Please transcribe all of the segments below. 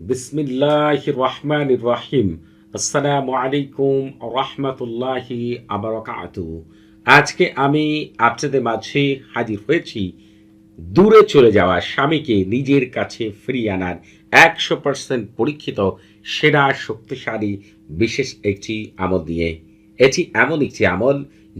বিসমিল্লাহ রহমান রাহিম। আসসালামু আলাইকুম রহমতুল্লাহি আজকে আমি আপনাদের মাঝে হাজির হয়েছি। দূরে চলে যাওয়া স্বামীকে নিজের কাছে ফিরিয়ে আনার একশো পার্সেন্ট পরীক্ষিত, সেরা, শক্তিশালী, বিশেষ একটি আমল নিয়ে। এটি এমন একটি আমল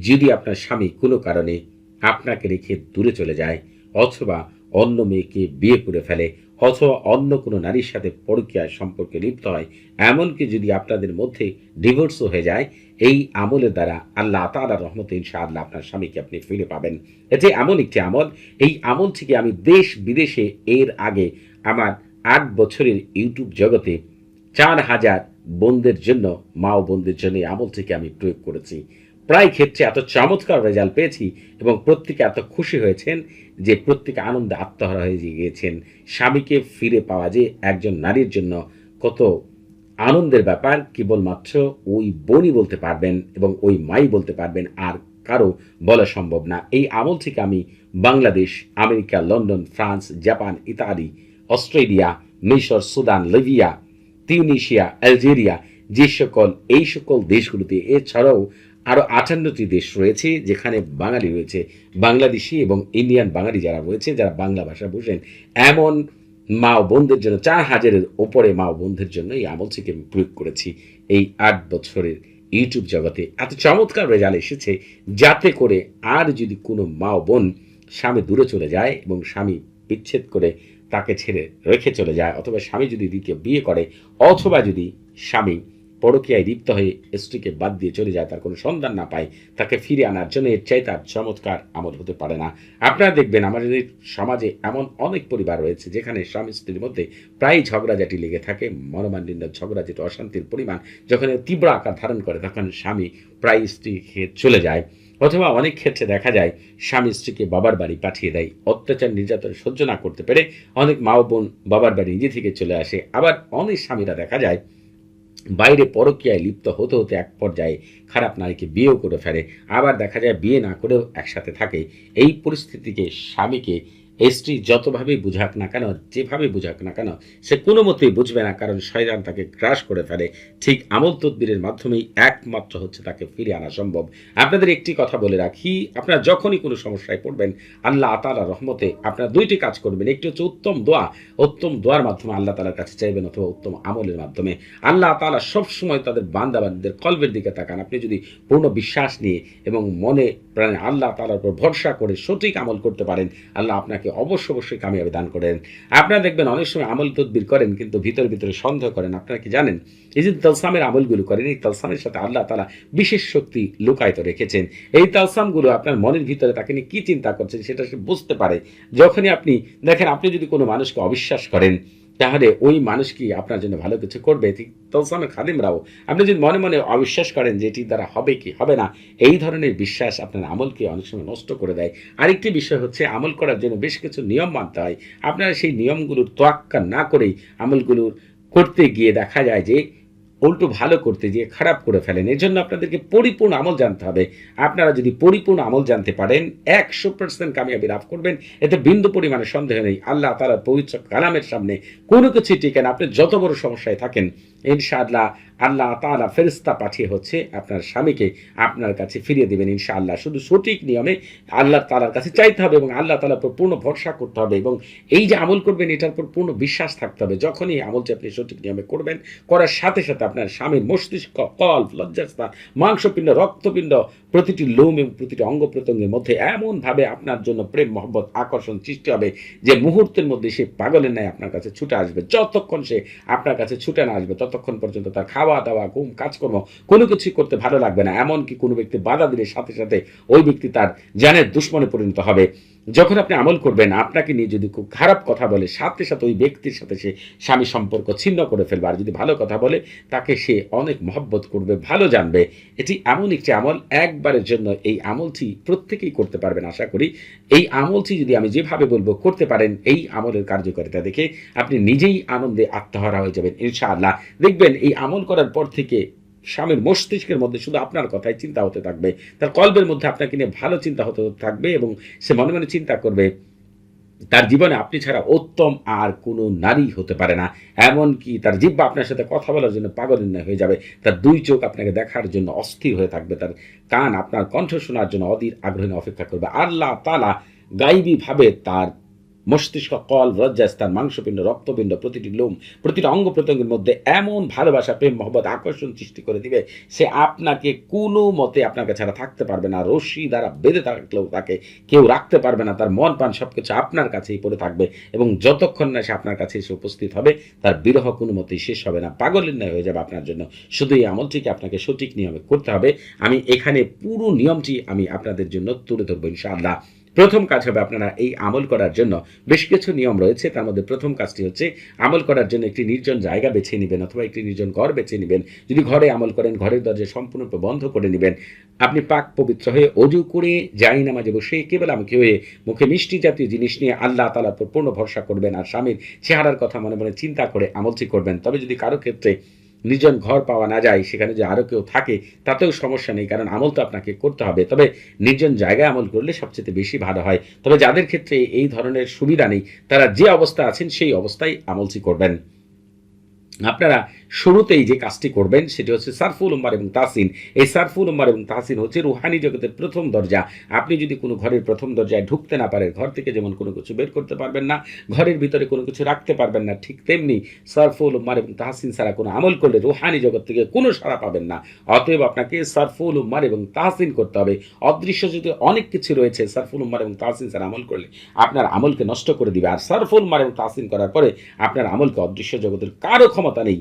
যদি আপনার স্বামী কোনো কারণে আপনাকে রেখে দূরে চলে যায়, অথবা অন্য মেয়েকে বিয়ে করে ফেলে অথবা অন্য কোনো নারীর সাথে পরকীয়া সম্পর্কে লিপ্ত হয়, এমনকি যদি আপনাদের মধ্যে ডিভোর্সও হয়ে যায়, এই আমলের দ্বারা আল্লাহ তালা রহমত ইনশাআল্লাহ আপনার স্বামীকে আপনি ফিরে পাবেন। এটি এমন একটি আমল, এই আমল থেকে আমি দেশ বিদেশে এর আগে আমার আট বছরের ইউটিউব জগতে চার হাজার বোনদের জন্য, মা ও বোনদের জন্য আমল থেকে আমি প্রয়োগ করেছি। প্রায় ক্ষেত্রে এত চমৎকার রেজাল্ট পেয়েছি এবং প্রত্যেকে এত খুশি হয়েছেন যে প্রত্যেকে আনন্দে আত্মহারা হয়ে গিয়েছেন। স্বামীকে ফিরে পাওয়া যে একজন নারীর জন্য কত আনন্দের ব্যাপার, কেবলমাত্র ওই বোনই বলতে পারবেন এবং ওই মাই বলতে পারবেন আর কারও বলা সম্ভব না। এই আমল থেকে আমি Bangladesh, America, London, France, Japan, Italy, Australia, মিশর, সুদান, লিবিয়া, তিউনিশিয়া, আলজেরিয়া, যে সকল, এই সকল দেশগুলোতে, এছাড়াও আরও আটান্নটি দেশ রয়েছে যেখানে বাঙালি রয়েছে, বাংলাদেশি এবং ইন্ডিয়ান বাঙালি যারা রয়েছে, যারা বাংলা ভাষা বোঝেন, এমন মা ও বোনদের জন্য, চার হাজারের ওপরে মা ও বোনদের জন্য এই আমল থেকে আমি প্রয়োগ করেছি এই আট বছরের ইউটিউব জগতে। এত চমৎকার রেজাল্ট এসেছে যাতে করে আর যদি কোনো মা ও বোন স্বামী দূরে চলে যায় এবং স্বামী বিচ্ছেদ করে তাকে ছেড়ে রেখে চলে যায়, অথবা স্বামী যদি দ্বিতীয় বিয়ে করে, অথবা যদি স্বামী পরকীয়ায় লিপ্ত হয়ে স্ত্রীকে বাদ দিয়ে চলে যায়, তার কোনো সন্ধান না পায়, তাকে ফিরে আনার জন্য এর চাই তার চমৎকার আমল হতে পারে না। আপনারা দেখবেন আমাদের সমাজে এমন অনেক পরিবার রয়েছে যেখানে স্বামী স্ত্রীর মধ্যে প্রায় ঝগড়াঝাটি লেগে থাকে মনোমালিন্য ঝগড়া যেটা অশান্তির পরিমাণ যখন তীব্র আকার ধারণ করে, তখন স্বামী প্রায় স্ত্রীকে চলে যায়। অথবা অনেক ক্ষেত্রে দেখা যায়, স্বামী স্ত্রীকে বাবার বাড়ি পাঠিয়ে দেয়। অত্যাচার, নির্যাতন সহ্য না করতে পেরে অনেক মা বোন বাবার বাড়ি নিজে থেকে চলে আসে। আবার অনেক স্বামীরা দেখা যায় বাইরে পরকীয়ায় লিপ্ত হতে হতে এক পর্যায়ে খারাপ নারীকে বিয়েও করে ফেলে। আবার দেখা যায় বিয়ে না করেও একসাথে থাকে। এই পরিস্থিতিকে স্বামীকে স্ত্রী যতভাবেই বুঝাক না কেন যেভাবে বুঝাক না কেন, সে কোনো মতেই বুঝবে না, কারণ শয়তান তাকে গ্রাস করে ফেলে। ঠিক আমল তদ্বিরের মাধ্যমেই একমাত্র হচ্ছে তাকে ফিরে আনা সম্ভব। আপনাদের একটি কথা বলে রাখি, আপনারা যখনই কোনো সমস্যায় পড়বেন, আল্লাহ তালা রহমতে আপনারা দুইটি কাজ করবেন। একটি হচ্ছে উত্তম দোয়া। উত্তম দোয়ার মাধ্যমে আল্লাহ তালার কাছে চাইবেন অথবা উত্তম আমলের মাধ্যমে। আল্লাহ তালা সবসময় তাদের বান্দাবান্দিদের কলবের দিকে তাকান। আপনি যদি পূর্ণ বিশ্বাস নিয়ে এবং মনে প্রাণে আল্লাহ তালার উপর ভরসা করে সঠিক আমল করতে পারেন, আল্লাহ আপনাকে অবশ্য অবশ্যই কামিয়াবি দান করেন। আপনারা দেখবেন অনেক সময় আমল তদবির করেন, কিন্তু ভিতরে ভিতরে সন্দেহ করেন। আপনারা কি জানেন? এই যে তালসামের আমলগুলো করেন, এই তালসামের সাথে আল্লাহ তালা বিশেষ শক্তি লুকায়িত রেখেছেন। এই তালসামগুলো আপনার মনের ভিতরে তাকে নিয়ে কী চিন্তা করছেন সেটা সে বুঝতে পারে। যখনই আপনি দেখেন, আপনি যদি কোনো মানুষকে অবিশ্বাস করেন তাহলে ওই মানুষ কি আপনার জন্য ভালো কিছু করবে? তলসামের খাদিমরাও আপনি যদি মনে মনে অবিশ্বাস করেন যে দ্বারা হবে কি হবে না, এই ধরনের বিশ্বাস আপনার আমলকে অনেক সময় নষ্ট করে দেয়। আরেকটি বিষয় হচ্ছে, আমল করার জন্য বেশ কিছু নিয়ম মানতে হয়। আপনারা সেই নিয়মগুলোর তোয়াক্কা না করেই আমলগুলোর করতে গিয়ে দেখা যায় যে উল্টো ভালো করতে গিয়ে খারাপ করে ফেলেন। এর জন্য আপনাদেরকে পরিপূর্ণ আমল জানতে হবে। আপনারা যদি পরিপূর্ণ আমল জানতে পারেন, একশো পার্সেন্ট কামিয়াবি লাভ করবেন। এতে বিন্দু পরিমাণে সন্দেহ নেই। আল্লাহ তালার পবিত্র কালামের সামনে কোনো কিছু টিকেন আপনি যত বড় সমস্যায় থাকেন ইনশাআল্লাহ আল্লাহ তালা ফেরিস্তা পাঠিয়ে হচ্ছে আপনার স্বামীকে আপনার কাছে ফিরিয়ে দেবেন ইনশাআল্লাহ। শুধু সঠিক নিয়মে আল্লাহ তালার কাছে চাইতে হবে এবং আল্লাহ তালার উপর পূর্ণ ভরসা করতে হবে এবং এই যে আমল করবেন, এটার উপর পূর্ণ বিশ্বাস থাকতে হবে। যখনই আমলটি আপনি সঠিক নিয়মে করবেন, করার সাথে সাথে আপনার স্বামীর মস্তিষ্ক কল্প লজ্জাস্থান, মাংসপিণ্ড, রক্তপিণ্ড প্রতিটি লোম এবং প্রতিটি অঙ্গ প্রত্যঙ্গের মধ্যে এমনভাবে আপনার জন্য প্রেম, মহব্বত, আকর্ষণ সৃষ্টি হবে যে মুহূর্তের মধ্যে সে পাগলের ন্যায় আপনার কাছে ছুটে আসবে। যতক্ষণ সে আপনার কাছে ছুটে না আসবে ততক্ষণ পর্যন্ত তার খাওয়া দাওয়া, ঘুম, কাজকর্ম কোনো কিছুই করতে ভালো লাগবে না। এমনকি কোনো ব্যক্তি বাধা দিলে সাথে সাথে ওই ব্যক্তি তার জানের দুশ্মনে পরিণত হবে। যখন আপনি আমল করবেন, আপনাকে নিয়ে যদি খুব খারাপ কথা বলে, সাথে সাথে ওই ব্যক্তির সাথে সে স্বামী সম্পর্ক ছিন্ন করে ফেলবে। আর যদি ভালো কথা বলে, তাকে সে অনেক মহব্বত করবে, ভালো জানবে। এটি এমন একটি আমল, একবারের জন্য এই আমলটি প্রত্যেকেই করতে পারবেন আশা করি। এই আমলটি যদি আমি যেভাবে বলব, করতে পারেন। এই আমলের কার্যকারিতা দেখে আপনি নিজেই আনন্দে আত্মহারা হয়ে যাবেন, ইনশাআল্লাহ। দেখবেন, এই আমল করার পর থেকে স্বামীর মস্তিষ্কের মধ্যে শুধু আপনার কথাই চিন্তা হতে থাকবে। তার কল্পের মধ্যে আপনাকে নিয়ে ভালো চিন্তা হতে থাকবে এবং সে মনে মনে চিন্তা করবে, তার জীবনে আপনি ছাড়া উত্তম আর কোনো নারী হতে পারে না। এমনকি তার জিব্বা আপনার সাথে কথা বলার জন্য পাগলের ন্যায় হয়ে যাবে। তার দুই চোখ আপনাকে দেখার জন্য অস্থির হয়ে থাকবে। তার কান আপনার কণ্ঠ শোনার জন্য অধীর আগ্রহী অপেক্ষা করবে। আল্লাহ তালা গাইবীভাবে তার মস্তিষ্ক, কল লজ্জাস্থান মাংসপিণ্ড, রক্তপিণ্ড, প্রতিটি লোম, প্রতিটি অঙ্গ প্রত্যঙ্গের মধ্যে এমন ভালোবাসা, প্রেম, মহব্বত, আকর্ষণ সৃষ্টি করে দিবে সে আপনাকে কোনো মতে আপনাকে ছাড়া থাকতে পারবে না। রশি দ্বারা বেঁধে থাকলেও তাকে কেউ রাখতে পারবে না। তার মন পান সব কিছু আপনার কাছেই পড়ে থাকবে এবং যতক্ষণ না সে আপনার কাছে এসে উপস্থিত হবে, তার বিরহ কোনো মতেই শেষ হবে না। পাগলের ন্যায় হয়ে যাবে আপনার জন্য। শুধু এই আমলটিকে আপনাকে সঠিক নিয়মে করতে হবে। আমি এখানে পুরো নিয়মটি আমি আপনাদের জন্য তুলে ধরবো ইনশাআল্লাহ। প্রথম কাজ হবে আপনারা এই আমল করার জন্য। বেশ কিছু নিয়ম রয়েছে, তার মধ্যে প্রথম কাজটি হচ্ছে আমল করার জন্য একটি নির্জন জায়গা বেছে নেবেন অথবা একটি নির্জন ঘর বেছে নেবেন। যদি ঘরে আমল করেন, ঘরের দরজা সম্পূর্ণরূপে বন্ধ করে নেবেন। আপনি পাক পবিত্র হয়ে অজু করে যাই নামাজে বসে কেবল আমাকে হয়ে মুখে মিষ্টি জাতীয় জিনিস নিয়ে আল্লাহ তালার পূর্ণ ভরসা করবেন আর স্বামীর চেহারার কথা মনে মনে চিন্তা করে আমলটি করবেন। তবে যদি কারও ক্ষেত্রে নিজন ঘর পাওয়া না যায়, সেখানে যে আরও কেউ থাকে, তাতেও সমস্যা নেই, কারণ আমল তো আপনাকে করতে হবে। তবে নির্জন জায়গায় আমল করলে সবচেয়ে বেশি ভালো হয়। তবে যাদের ক্ষেত্রে এই ধরনের সুবিধা নেই, তারা যে অবস্থা আছেন, সেই অবস্থায় আমলসি করবেন। আপনারা শুরুতেই যে কাজটি করবেন সেটি হচ্ছে সারফুল উম্মার এবং তাসিন এই সারফুল উম্মার এবং তাসিন হচ্ছে রুহানি জগতের প্রথম দরজা। আপনি যদি কোনো ঘরের প্রথম দরজায় ঢুকতে না পারেন, ঘর থেকে যেমন কোনো কিছু বের করতে পারবেন না, ঘরের ভিতরে কোনো কিছু রাখতে পারবেন না, ঠিক তেমনি সারফুল উম্মার এবং তাহসিন ছাড়া কোনো আমল করলে রুহানি জগৎ থেকে কোনো সাড়া পাবেন না। অতএব আপনাকে সারফুল উম্মার এবং তাহসিন করতে হবে। অদৃশ্য যদি অনেক কিছু রয়েছে, সারফুল উম্মার এবং তাহসিন ছাড়া আমল করলে আপনার আমলকে নষ্ট করে দিবে। আর সারফুল উম্মার এবং তাহসিন করার পরে আপনার আমলকে অদৃশ্য জগতের কারও ক্ষমতা নেই।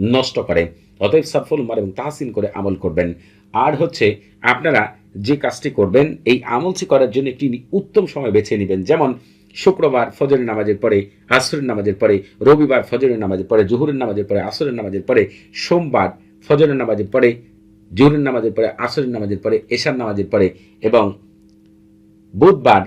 নষ্ট করে। অতএব সারফুল উম্মার এবং তাহসিন করে আমল করবেন। আর হচ্ছে, আপনারা যে কাজটি করবেন, এই আমলটি করার জন্য একটি উত্তম সময় বেছে নেবেন। যেমন, শুক্রবার ফজরের নামাজের পরে, আসরের নামাজের পরে, রবিবার ফজরের নামাজের পরে, জহুরের নামাজের পরে, আসরের নামাজের পরে, সোমবার ফজরের নামাজের পরে, জুহুরের নামাজের পরে, আসরের নামাজের পরে, এশার নামাজের পরে এবং বুধবার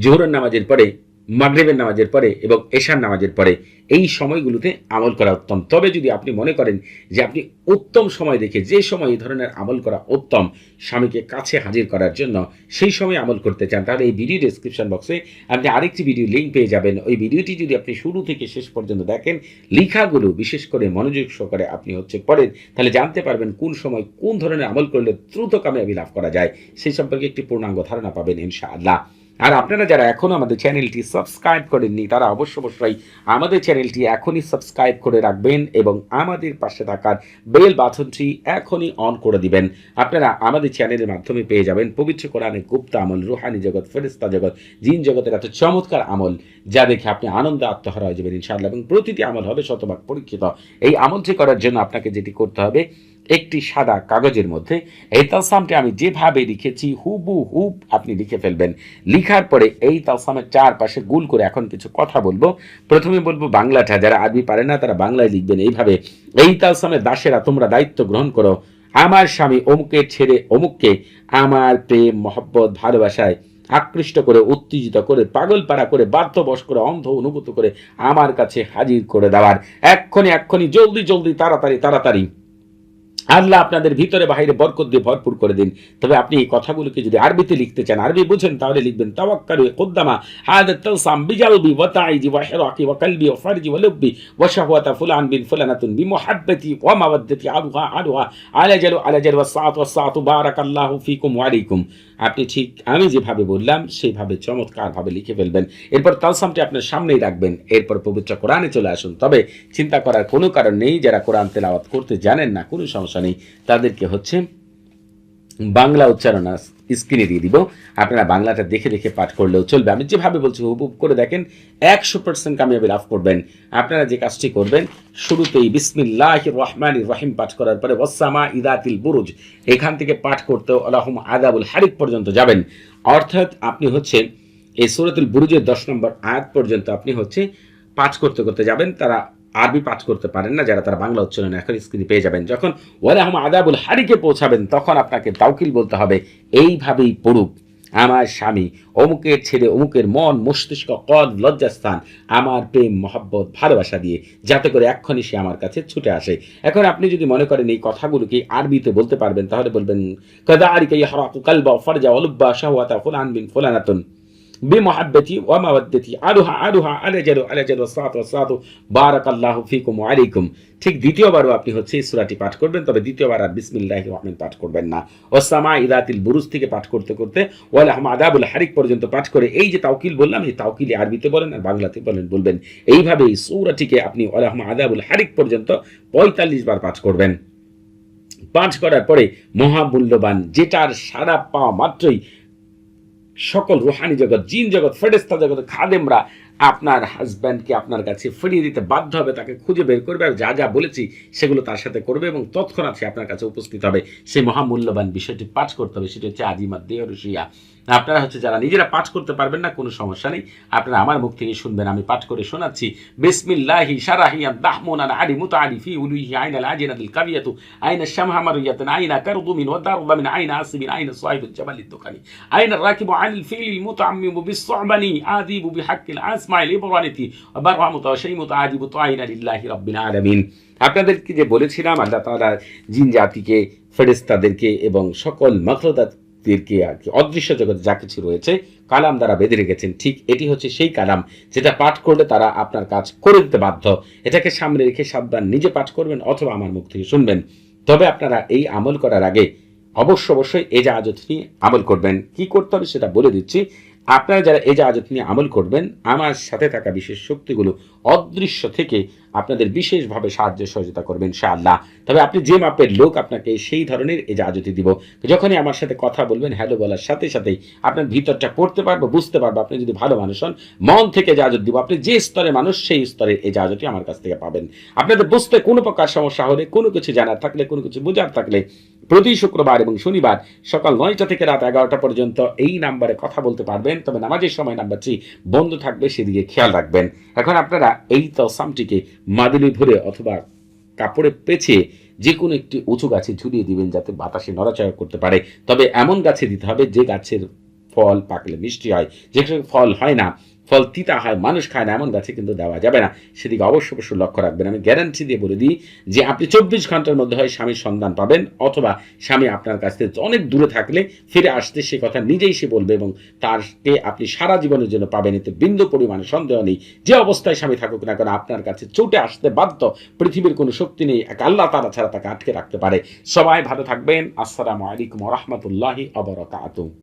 জোহরের নামাজের পরে মাগরিবের নামাজের পরে এবং এশার নামাজের পরে এই সময়গুলোতে আমল করা উত্তম। তবে যদি আপনি মনে করেন যে আপনি উত্তম সময় দেখে যে সময় এই ধরনের আমল করা উত্তম স্বামীকে কাছে হাজির করার জন্য সেই সময় আমল করতে চান, তাহলে এই ভিডিও ডেসক্রিপশন বক্সে আপনি আরেকটি ভিডিও লিঙ্ক পেয়ে যাবেন। ওই ভিডিওটি যদি আপনি শুরু থেকে শেষ পর্যন্ত দেখেন, লেখাগুলো বিশেষ করে মনোযোগ সহকারে আপনি হচ্ছে পড়েন, তাহলে জানতে পারবেন কোন সময় কোন ধরনের আমল করলে দ্রুত কামিয়াবি লাভ করা যায়। সেই সম্পর্কে একটি পূর্ণাঙ্গ ধারণা পাবেন ইনশাআল্লাহ। আর আপনারা যারা এখনও আমাদের চ্যানেলটি সাবস্ক্রাইব করেননি, তারা অবশ্য অবশ্যই আমাদের চ্যানেলটি এখনই সাবস্ক্রাইব করে রাখবেন এবং আমাদের পাশে থাকার বেল বাটনটি এখনই অন করে দিবেন। আপনারা আমাদের চ্যানেলের মাধ্যমে পেয়ে যাবেন পবিত্র কোরআনের গুপ্ত আমল, রুহানি জগৎ ফেরিস্তা জগৎ, জিন জগতের এত চমৎকার আমল যা দেখে আপনি আনন্দে আত্মহারা হয়ে যাবেন ইনশাআল্লাহ এবং প্রতিটি আমল হবে শতভাগ পরীক্ষিত। এই আমলটি করার জন্য আপনাকে যেটি করতে হবে একটি সাদা কাগজের মধ্যে, এই তালসামটি আমি যেভাবে লিখেছি হুবু হুব আপনি লিখে ফেলবেন। লিখার পরে এই তালসামের চারপাশে গুল করে এখন কিছু কথা বলব। প্রথমে বলব বাংলাটা, যারা আরবি পারে না, তারা বাংলায় লিখবেন এইভাবে, এই তালসামের দাসেরা, তোমরা দায়িত্ব গ্রহণ করো। আমার স্বামী অমুকে ছেড়ে, অমুককে আমার প্রেম, মহব্বত, ভালোবাসায় আকৃষ্ট করে, উত্তেজিত করে পাগল পাড়া করে, বাধ্যবশ করে, অন্ধ অনুভূত করে আমার কাছে হাজির করে দেওয়ার। এক্ষণি এক্ষণি, জলদি জলদি, তাড়াতাড়ি তাড়াতাড়ি। আল্লাহ আপনাদের ভিতরে বাহিরে বরকত দিয়ে ভরপুর করে দিন। তবে আপনি এই কথাগুলোকে যদি আরবিতে লিখতে চান, আরবি বুঝেন, তাহলে লিখবেন কুদ্দামা বিজালবি ওয়া তাইজি ওয়া হিরাকি ওয়া কলবি ওয়া ফারজি ওয়া ওয়া শাহওয়াতা ফুলান বিন ফুলানাতুন ওয়া ওয়া ওয়া বারাকাল্লাহু ফিকুম ওয়া আলাইকুম। আপনি ঠিক আমি যেভাবে বললাম, সেইভাবে চমৎকারভাবে লিখে ফেলবেন। এরপর তালসামটি আপনার সামনেই রাখবেন। এরপর পবিত্র কোরআনে চলে আসুন। তবে চিন্তা করার কোনো কারণ নেই, যারা কোরআন তেলাওয়াত করতে জানেন না, কোনো সমস্যা নেই তাদেরকে হচ্ছে বাংলা উচ্চারণ স্ক্রিনে দিয়ে দিব। আপনারা বাংলাটা দেখে দেখে পাঠ করলেও চলবে। আমি যেভাবে বলছি হুবহুব করে দেখেন, একশো পার্সেন্ট কামিয়াবি লাভ করবেন। আপনারা যে কাজটি করবেন, শুরুতেই বিসমিল্লাহ রহমান রহিম পাঠ করার পরে ওসামা ইদাতিল বুরুজ, এখান থেকে পাঠ করতে আলহম আদাবুল হারিক পর্যন্ত যাবেন। অর্থাৎ আপনি হচ্ছে এই সুরতুল বুরুজের দশ নম্বর আয়াত পর্যন্ত আপনি হচ্ছে পাঠ করতে করতে যাবেন। তারা আরবি পাঠ করতে পারেন না, যারা তারা বাংলা উচ্চারণ এখন স্ক্রিনে পেয়ে যাবেন। যখন ওয়ালাহম আদাবুল হারিকে পৌঁছাবেন, তখন আপনাকে তাউকিল বলতে হবে, এইভাবেই পড়ুক আমার স্বামী। অমুকের ছেলে, অমুকের মন, মস্তিষ্ক, কল, লজ্জাস্থান, আমার প্রেম, মহাব্বত, ভালোবাসা দিয়ে, যাতে করে এক্ষণি সে আমার কাছে ছুটে আসে। এখন আপনি যদি মনে করেন এই কথাগুলোকে আরবিতে বলতে পারবেন, তাহলে বলবেন কদা আরিকা ইয়াহরাকু কালবা ফারজা অলুব্বা শাহওয়াতা ফুলান বিন ফুলানাতুন। بمحبتي ومودتي علوها علوها على جلو على جلو الصلاة والصلاة بارك الله فيكم وعليكم ঠিক দ্বিতীয়বারও আপনি হচ্ছে এই সূরাটি পাঠ করবেন তবে দ্বিতীয়বার আর বিসমিল্লাহির রহমান পাঠ করবেন না ওসামা ইদাতিল বুরুজ থেকে পাঠ করতে করতে ওয়ালা আদাবুল হারিক পর্যন্ত পাঠ করে এই যে তাওকিল বললাম এই তাওকিলি আরবিতে বলেন আর বাংলাতে বলেন বলবেন এইভাবে এই সূরাটিকে আপনি ওয়ালা আদাবুল হারিক পর্যন্ত পঁয়তাল্লিশ বার পাঠ করবেন পাঠ করার পরে মহামূল্যবান যেটার সারা পাওয়া মাত্রই সকল রুহানি জগৎ, জিন জগৎ ফেরেস্তা জগৎ, খাদেমরা আপনার হাজব্যান্ডকে আপনার কাছে ফিরিয়ে দিতে বাধ্য হবে, তাকে খুঁজে বের করবে আর যা যা বলেছি সেগুলো তার সাথে করবে এবং তৎক্ষণাৎ সে আপনার কাছে উপস্থিত হবে। সেই মহামূল্যবান বিষয়টি পাঠ করতে হবে, সেটি হচ্ছে আজিমা দেহ রুশিয়া আপনারা হচ্ছে যারা নিজেরা পাঠ করতে পারবেন না, কোনো সমস্যা নেই। আপনারা আমার মুখ থেকে শুনবেন, আমি পাঠ করে শোনাচ্ছি। বিসমিল্লাহি আলি উলুহি কাবিয়াতু। আইনা কারদুমিন ওয়া আলামিন। আপনাদেরকে যে বলেছিলাম, আল্লাহ তাআলা জিন জাতিকে, ফেরেশতাদেরকে এবং সকল মাখলুকাত তীরকে আর কি? অদৃশ্য জগতে যা কিছু রয়েছে, কালাম দ্বারা বেঁধে রেখেছেন। ঠিক এটি হচ্ছে সেই কালাম যেটা পাঠ করলে তারা আপনার কাজ করে দিতে বাধ্য। এটাকে সামনে রেখে সাবধান নিজে পাঠ করবেন অথবা আমার মুখ থেকে শুনবেন। তবে আপনারা এই আমল করার আগে অবশ্য অবশ্যই এ জাহাজত আমল করবেন। কি করতে হবে সেটা বলে দিচ্ছি। আপনারা যারা এই জাহাজত নিয়ে আমল করবেন, আমার সাথে থাকা বিশেষ শক্তিগুলো অদৃশ্য থেকে আপনাদের বিশেষভাবে সাহায্য সহযোগিতা করবেন ইনশাআল্লাহ। তবে আপনি যে মাপের লোক আপনাকে সেই ধরনের এই জাহাজতি দিব। যখনই আমার সাথে কথা বলবেন, হ্যালো বলার সাথে সাথেই আপনার ভিতরটা পড়তে পারব, বুঝতে পারব আপনি যদি ভালো মানুষ হন, মন থেকে জাহাজত দিব। আপনি যে স্তরের মানুষ সেই স্তরের এই জাহাজটি আমার কাছ থেকে পাবেন। আপনাদের বুঝতে কোনো প্রকার সমস্যা হলে, কোনো কিছু জানার থাকলে, কোনো কিছু বোঝার থাকলে প্রতি শুক্রবার এবং শনিবার সকাল নয়টা থেকে রাত এগারোটা পর্যন্ত এই নাম্বারে কথা বলতে পারবেন। তবে নামাজের সময় নাম্বারটি বন্ধ থাকবে, সেদিকে খেয়াল রাখবেন। এখন আপনারা এই তসামটিকে মাদুলি ভরে অথবা কাপড়ে পেছে যে কোনো একটি উঁচু গাছে ঝুলিয়ে দিবেন যাতে বাতাসে নড়াচড়া করতে পারে। তবে এমন গাছে দিতে হবে যে গাছের ফল পাকলে মিষ্টি হয়, যে ফল হয় না ফল তিতা হয়, মানুষ খায় না, এমন গাছে কিন্তু দেওয়া যাবে না। সেদিকে অবশ্য অবশ্যই লক্ষ্য রাখবেন। আমি গ্যারান্টি দিয়ে বলে দিই যে আপনি চব্বিশ ঘণ্টার মধ্যে হয় স্বামীর সন্ধান পাবেন, অথবা স্বামী আপনার কাছ থেকে অনেক দূরে থাকলে ফিরে আসতে সে কথা নিজেই সে বলবে এবং তারকে আপনি সারা জীবনের জন্য পাবেন। এতে বিন্দু পরিমাণে সন্দেহ নেই। যে অবস্থায় স্বামী থাকুক না কেন, আপনার কাছে চোটে আসতে বাধ্য। পৃথিবীর কোনো শক্তি নেই, এক আল্লাহ তারা ছাড়া তাকে আটকে রাখতে পারে। সবাই ভালো থাকবেন। আসসালামু আলাইকুম রহমতুল্লাহি অবরকাত